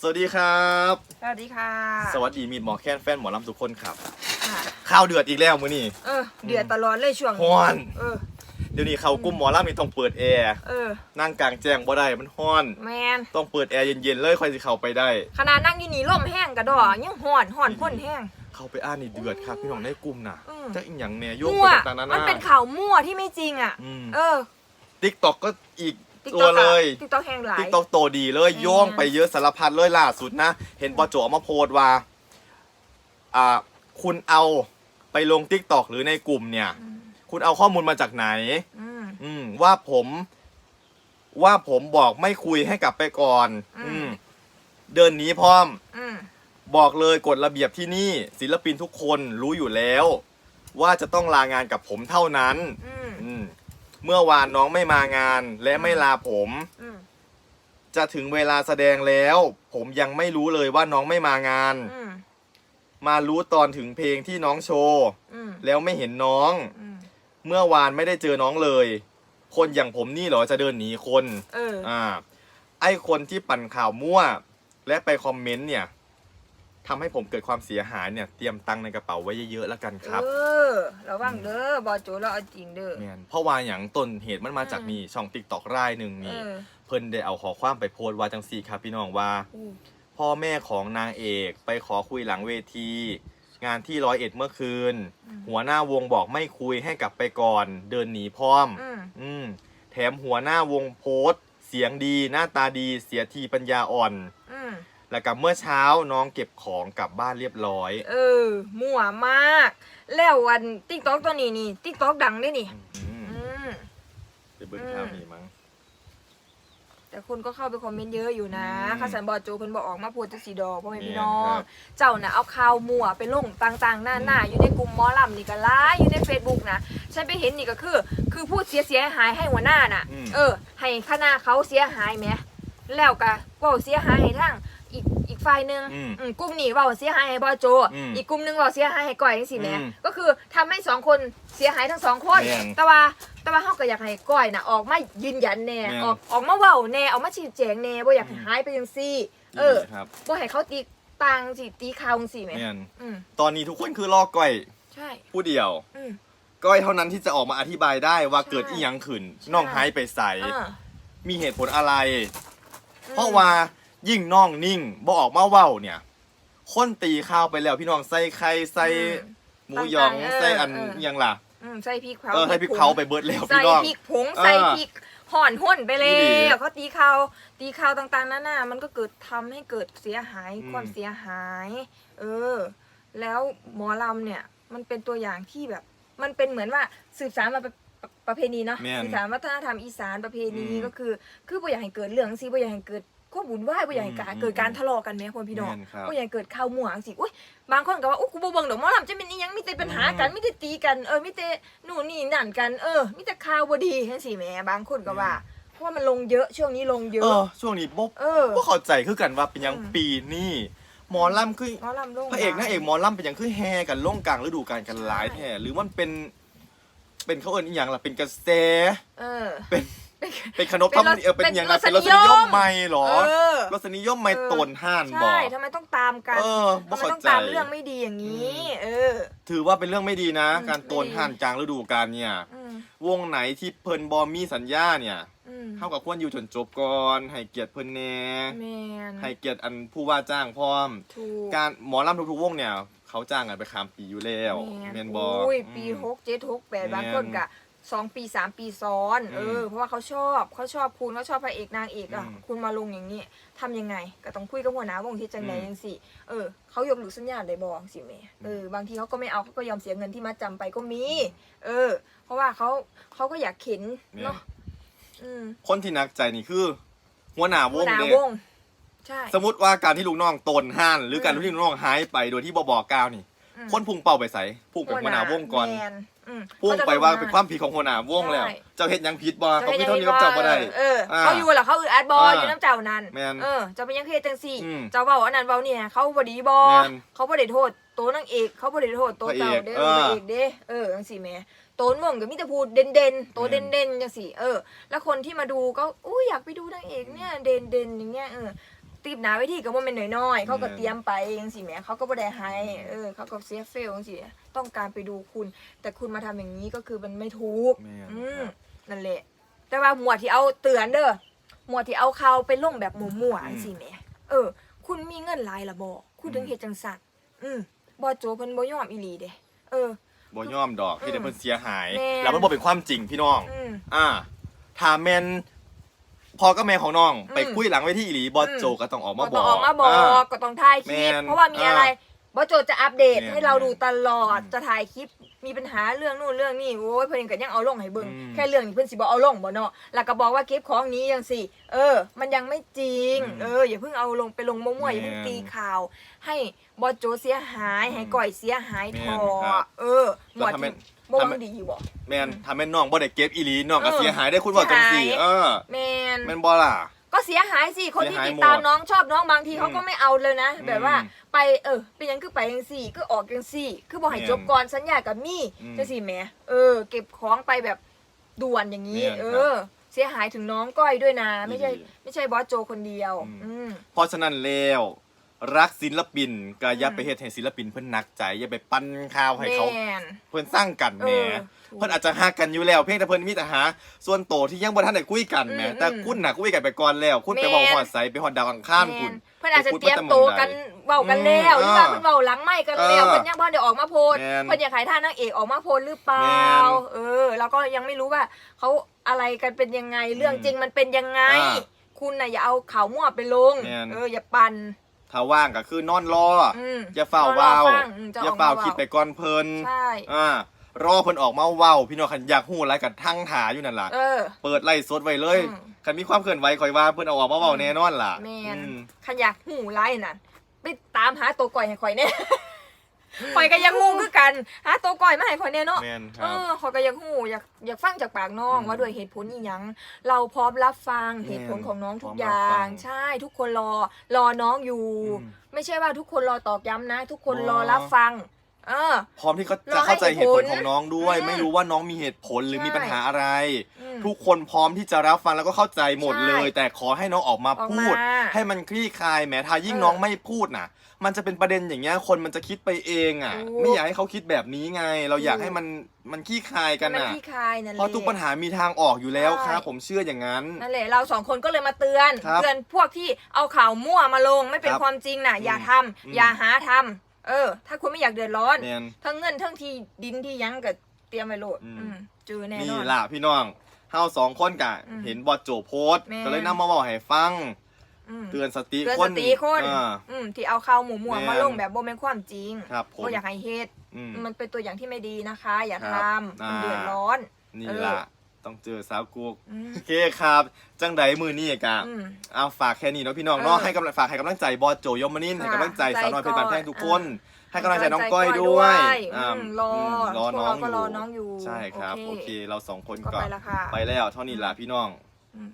สวัสดีครับ สวัสดีค่ะสวัสดีมีดหมอแค้นแฟนหมอลำทุกคนครับ ค่ะข้าวเดือดอีกแล้วมื้อนี้เออ เดือดตลอดเลยช่วงฮ้อน เออ เดี๋ยวนี้เขากลุ้มหมอลำนี่ต้องเปิดแอร์เออ นั่งกลางแจ้งบ่ได้มันฮ้อน แมนต้องเปิดแอร์เย็นๆเลยค่อยสิเข้าไปได้ ขนาดนั่งอยู่นี่ร่มแห้งกระดอยังห่อนห่อนพ่นแห้ง เข้าไปอ่านนี่เดือดครับพี่น้องในกลุ่มน่ะอืมจักอีหยังแหน่โยกมั่วไปต่างๆนามันนาเป็นข่าวมั่วที่ไม่จริงอะ อืม เออ TikTok ก็อีก ติ๊กตัต็วอกเลยติ๊กต็อกแห้งหลาย TikTok โตดีเลยอืม โย่งไปเยอะสารพัดเลยล่าสุดนะ เห็นปอโจเอามาโพสต์ว่า อ่า คุณเอาไปลง TikTok หรือในกลุ่มเนี่ย อืมคุณเอาข้อมูลมาจากไหน อืม อืม ว่าผม ว่าผมบอกไม่คุยให้กลับไปก่อน อืม อืม เดินหนีพร้อม อืม บอกเลยกฎระเบียบที่นี่ ศิลปินทุกคนรู้อยู่แล้ว ว่าจะต้องลางานกับผมเท่านั้น อืมอืม เมื่อวานน้องไม่มางานและไม่ลาผม อืมจะถึงเวลาแสดงแล้ว ผมยังไม่รู้เลยว่าน้องไม่มางาน อืมมารู้ตอนถึงเพลงที่น้องโชว์ อืมแล้วไม่เห็นน้อง อืมเมื่อวานไม่ได้เจอน้องเลย คนอย่างผมนี่เหรอจะเดินหนีคน เออ อ่า ไอคนที่ปั่นข่าวมั่ว และไปคอมเมนต์เนี่ย ทำให้ผมเกิดความเสียหายเนี่ยเตรียมตังค์ในกระเป๋าไว้เยอะๆแล้วกันครับ เออระวังเด้อบอโจเราเอาจริงเด้อ แมนเพราะว่าอย่างต้นเหตุมันมาจากนี่ช่องติ๊กตอกรายหนึ่งเอนี่อเพิ่นได้เอาขอความไปโพสต์ว่าจังสี่ครับพี่น้องว่า อู้พ่อแม่ของนางเอกไปขอคุยหลังเวที งานที่ร้อยเอ็ดเมื่อคืน หัวหน้าวงบอกไม่คุยให้กลับไปก่อน เดินหนีพร้อม อืมอืม แถมหัวหน้าวงโพสต์ เสียงดีหน้าตาดีเสียทีปัญญาอ่อนอืม แล้วกับเมื่อเช้าน้องเก็บของกลับบ้านเรียบร้อย เออมั่วมาก แล้ววันติ๊กต็อกตัวนี้นี่ติ๊กต็อกดังด้วยนี่ อืมอืม ไปเบิ่งข่าวนี้มั้ง แต่คนก็เข้าไปคอมเมนต์เยอะอยู่นะอืมข้าสันบอโจเพิ่นบอกออกมาพูดจักสีดอกพ่อแม่พี่น้อแม่งนครับเจ้าน่ะเอาข่าวมั่วไปลงต่างๆ หน้าหน้าอยู่ในกลุ่มหมอลำนี่ก็ไลฟ์อยู่ใน Facebook นะ ฉันไปเห็นนี่ก็คือ คือพูดเสียเสียหายให้หัวหน้าน่ะ อืม เออ ให้คณะเขาเสียหายไหมแล้วก็เว่าเสียหายให้ทั้งอีกอีก ฝ่ายหนึ่งอืมอืมกลุ่มนี้เว่าเสียหายให้บอโจ อืมอีกกลุ่มหนึงเว่าเสียหายให้ก้อยจังซี่แหมอืมก็คือทำให้สองคนเสียหายทั้งสองคน แม่นแต่ว่าแต่ว่าเขาก็อยากให้ก้อยน่ะออกมายืนยันแน่แม่นออกออกมาเว้าแน่ออกมาชี้แจงแน่บ่อยากให้หายไปจังซี่ เออนี่ครับบ่ให้เขาตีตังสิตีข่าวจังซี่แหมแม่นอืมตอนนี้ทุกคนคือลอกก้อยใช่ ผู้เดียว อืม ก้อยเท่านั้นที่จะออกมาอธิบายได้ว่าใช่เกิดอีหยังขึ้นใช่น้องหายไปใส่อ่ามีเหตุผลอะไรอืมเพราะว่า ยิ่งน้องนิ่งบ่ออกมาเว้าเนี่ย คนตีข้าวไปแล้วพี่น้องใส่ไข่ใส่อืมหมูหยองต่างๆเออใส่อันเอออิหยังล่ะอืมใส่พริกเผาเออให้พริกเผาไปเบิดแล้วใส่พี่น้อง พริกผงเออใส่พริกห่อนห่นไปแล้นี่ดิวเขาตีข่าวตีข่าวต่างๆนั่นน่ะมันก็เกิดทำให้เกิดเสียหายอืม ความเสียหาย เออ แล้วหมอลำเนี่ย มันเป็นตัวอย่างที่แบบ มันเป็นเหมือนว่าสืบสานมาประประประเพณีเนาะแม่นสืบสานวัฒนธรรมอีสานประเพณีอืม ก็คือ คือบ่อยากให้เกิดเรื่องสิบ่อยากให้เกิด ข้อบุญไหวายบ่อยากให้อืมเกิดการทะเลาะกันแหม่พ่อพี่น้องแม่นครับบ่อยากให้เกิดข่าวมั่วจังซี่อุ้ยบางคนก็ว่าอุ้ยกูบ่เบิ่งดอกหมอลำจะเป็นอีหยังมีแต่ปัญหากันมีแต่ตีกันเออมีแต่นู่นนี่นั่นกันเออมีแต่ข่าวบ่ดีจังซี่แหมบางคนก็ว่าเพราะว่ามันลงเยอะช่วงนี้ลงเยเออะอช่วงนี้บ๊บเออบ่เข้าใจคือกันว่าเป็นหยังอืมปีนี่หมอลำคือหมอลำลงพระเอกนางเอกหมอลำเป็นหยังคือแฮกันล่งกลางฤดูกาลกันหลายแท้หรือมันเป็น เป็นเขาเอิ้นอีหยังล่ะเป็นกระแสเออเป็น เป็นขนบเป็ธรนรรมสเนียมเป็นอย่างนั้นเป็เป็นนรรสสนินิยยมมใหม่เหรอเออ รสนิยมใหม่เออตนห้านบอใช่ก ทำไมต้องตามกันเออบ่ทำไมเข้าต้องใจตามเรื่องไม่ดีอย่างนี้ เออ ถือว่าเป็นเรื่องไม่ดีนะ อืมการโตนไม่ดี ห่านกลางฤดูกาลเนี่ย อืมวงไหนที่เพิ่นบอมีสัญญาเนี่ยอืมเท่ากับควรอยู่จนจบก่อนให้เกียรติเพิ่นแหน่แมนให้เกียรติอันผู้ว่าจ้างพร้อม ถูกการหมอลำทุกๆวงเนี่ย เขาจ้างกันไปข้ามปีอยู่แล้วเมนบอ อุ้ยปีหกเจ็ดหกแปดแม่นบางคนกะ สองปีสามปีซ้อนอืมเออ เพราะว่าเขาชอบเขาชอบคุณเขาชอบพระเอกนางเอกอะ อืม คุณมาลงอย่างนี้ทำยังไง ก็ต้องคุยกับหัวหน้าวงที่จังไหนอืมยังสิเออเขายกหลุกสัญญาณได้บอกสิแม่เออบางทีเขาก็ไม่เอาเขาก็ยอมเสียเงินที่มาจำไปก็มี เออ เพราะว่าเขาเขาก็อยากเข็นเนาะอืมคนที่หนักใจนี่คือ หัวหน้าวหัวงหน้าเด้วง ใช่ สมมติว่าการที่ลูกน้องตนห้าน หรือการอืมที่ลูกน้องหายไปโดยที่บอบอกกล่าวนี่ อืมคนพุ่งเป้าไปใส่พุ่งไปหัวหน้าวงก่อนแมนอืมพุ่งไปว่าเป็นความผิดของหัวหน้าวงแล้วใช่เจ้าเฮ็ดหยังผิดบ่จะเขาเป็นคิดยังเท่านี้กับเจ้าบ่ได้ เอออ่าเขาอยู่เหรอเขาอือแอดบออ่าอยู่น้ำเจ้านั้นแม่นเออจะเป็นยังเคจังสี่ อืมเจ้าเบาอันนั้นเบาเนี่ยเขาบดีบอแม่นเขาบ่ได้โทษโตวนางเอกเขาบ่ได้โทษโตวเจ้าเด้อพพระระเอกเอกเด้เออจังสี่แหม่โตนวงก็มีแต่พูดเด่นเด่นๆโตแม่เด่นน เด่นๆจังสี่ เออ แล้วคนที่มาดูก็อุ้ยอยากไปดูนางเอกเนี่ยเด่นเด่นๆอย่างเงี้ยเออ ตีบหนาไว้ที่ก็บ่แม่นน้อยๆเขาก็แม่นเตรียมไปจังซี่แหมเขาก็บ่ได้ให้เออเขาก็เสียเฟลจังซี่ต้องการไปดูคุณ แต่คุณมาทำอย่างนี้ก็คือมันไม่ถูกแม่นอืมครับนั่นแหละ แต่ว่าหมวดที่เอาเตือนเด้อหมวดที่เอาข่าวไปลงแบบมั่วๆอันสิแหมเออ คุณมีเงินหลายละบ่คุณถึงเฮ็ดจังซั่นอืมบ่โจเพิ่นบ่ยอมอีหลีเด้เออบ่ยอมดอกที่ได้เพิ่นเสียหายแม่นแล้วมันบ่เป็นความจริงพี่น้องอืมอ่าถ้าแม่น พอก็แม่ของน้องอืมไปคุยหลังเวทีอีหลีบอสอืมโจก็ต้องออกบ่มาบต้ออกงออกมาบอกอ่าก็ต้องถ่ายคลิป แม่นเพราะว่ามีอะไรบ่โจจะอัปเดตแม่นให้เราดูตลอดอืมจะถ่ายคลิปมีปัญหาเรื่องนู่นเรื่องนี่โอ้ยเพิ่นก็ยังเอาลงให้เบิ่งอืมแค่เรื่องนี้เพิ่นสิบ่เอาลงบ่เนาะแล้วก็บอกว่าเก็บของนี้จังซี่ เออ มันยังไม่จริง อืมเอออย่าเพิ่งเอาลงไปลงมั่วๆอย่าเพิ่งแม่นตีข่าว ให้บอสโจเสียหายให้ก่อยเสียหายแม่ทนอครับ เออหมวดแล้วทำไมที่ บ่หทำวัไมงดีอยู่บ่ แม่นถ้าแม่นน้องบ่ได้เก็บอีหลีน้องก็เออเสียหายได้คุณบอกจังซี่ เสียหาย เออแม่นแม่นบ่ล่ะ ก็เสียหายสิ คนที่เสียหายติดตามหมดน้องชอบน้องบางทีอืมเขาก็ไม่เอาเลยนะอืมแบบว่าไปเออเป็นหยังคือไปยังสี่คือออกยังสี่ คือบอกให้แม่นจบก่อนสัญญากับมี่อืมจะสิแหมเออ เก็บของไปแบบด่วนอย่างนี้แม่นเอครับอเสียหายถึงน้องก้อยด้วยนะ ไม่ใช่ ดีไม่ใช่บอสโจคนเดียว อืม อืมเพราะฉะนั้นแล้ว รักศิลปินก็อย่าอืมไปเฮ็ดให้ศิลปินเพิ่นหนักใจอย่าไปปั้นข่าวให้เขา แม่น เพิ่นสร้างกันแหมเออถูกเพิ่นอาจจะฮักกันอยู่แล้ว เพียงแต่เพิ่นมีแต่หา ส่วนโตวที่ยังบ่ทันได้คุยกันแหมอืมแต่คุณน่ะคุยกันไปก่อนแล้ว คุณไปแม่นเว้าฮอดไสไปฮอดดาวอังคารคุณ เพื่อนอาจจะไปพูดเตรียมว่าจะโตวหม่องใดกันเว้ากันแล้วอืมหรือว่าเออเพื่อนเว้าหลังไม่กันแล้วเออเพื่อนยังบ่ได้ออกมาโพสต์แม่นเพื่อนอยากให้ท่านางเอกออกมาโพสต์หรือเปล่า แม่นเออ แล้วก็ยังไม่รู้ว่าเขาอะไรกันเป็นยังไงเรื่องอืมจริงมันเป็นยังไง อ่าคุณน่ะอย่าเอาข่าวมั่วไปลง แม่น เอออย่าปั่น ถ้าว่างก็คือนอนรอออืมอย่าเฝ้ารอเว้าฟังอืมจะออกอย่าเฝ้ามาเว้า คิดไปก่อนเพิ่นใช่ อ่ารอเพิ่นออกมาเว้า พี่น้องคันอยากฮู้อะไรกันทั้งถาอยู่นั่นล่ะ เออ เปิดไล่สดไว้เลยอืม คันมีความเคลื่อนไหวคอยว่าเพิ่นเอาออกมาเว้าแน่นอนล่ะแมนอืมขอยากหูไล่นั่นไปตามหาตัวก่อยให้ข่อยแน่ ข่อยก็ยังงูคือกันหาตัวก่อยมาให้ข่อยแน่เนาะแม่นคเอรับอเขาก็อยากหูอยากอยากฟังจากปากน้องอืมว่าด้วยเหตุผลอีหยัง เราพร้อมรับฟังแม่นเหตุผลของน้องทุกพร้อมอรับย่าฟัง ง ใช่ทุกคนรอรอน้องอยู่ อืม ไม่ใช่ว่าทุกคนรอตอกย้ำนะ ทุกคนอ๋อรอรับฟัง เออ พร้อมที่เขารจะอให้เข้าใจเหตุผลเหตุผลของน้องด้วยอืมไม่รู้ว่าน้องมีเหตุผลหรือใช่มีปัญหาอะไรอืมทุกคนพร้อมที่จะรับฟังแล้วก็เข้าใจหมดใช่เลย แต่ขอให้น้องออกมาออกพูดมาให้มันคลี่คลายแม้ถ้ายิ่งเออน้องไม่พูดน่ะ มันจะเป็นประเด็นอย่างเงี้ยคนมันจะคิดไปเองอะถูกไม่อยากให้เขาคิดแบบนี้ไง เราอยากถูกให้มันมันคลี่คลายกันมันน่ะที่คลายนั่นแหเพละราะทุกปัญหามีทางออกอยู่แล้วใช่ครับผมเชื่ออย่างนั้นนั่นแหละเราสองคนก็เลยมาเตือนครับเตือนพวกที่เอาข่าวมั่วมาลงไม่เป็นครับความจริงน่ะ อย่าอืมทำอืมอย่าหาทำ เออ ถ้าคุณไม่อยากเดือดร้อน แมน ทั้งเงินทั้งที่ดินที่หยังก็เตรียมไว้โหลดอืม อืมเจอแน่นนี่อน ล่ะพี่น้องเฮาสองคนกะ อืมเห็นบอดโจโพสต์แม่น ก็เลยนำมาบอกให้ฟัง อืม เตือนสติเตือนคสนติคน อ่า อืมที่เอาข่าวหมู่มั่วแม่น มาลงแบบโบแมนความจริงครับผม ก็อยากให้เฮ็ดอืม มันเป็นตัวอย่างที่ไม่ดีนะคะ อย่าครัทำบมันอ่าเดือดร้อน นี่เออ ล่ะ ต้องเจอสาวกุกอืม โอเคครับ จังใดมือนี่กะอืม เอาฝากแค่นี้เนาะพี่น้องเนาะเออให้กำลังฝากให้กำลังใจบอสโจยมนินทร์ให้กำลังใจใจสาวน้อยเพชรบานแพงทุกคนอ่ให้กำลังใจน้องก้อยด้วยอืามรอมรอพวกน้อเรางก็อยู่รอน้องอยู่ใช่ครับโอเคโอเค เราสองคนก็ก็ไปละค่ะ ไปแล้วเท่านี้ล่ะพี่น้อง อืม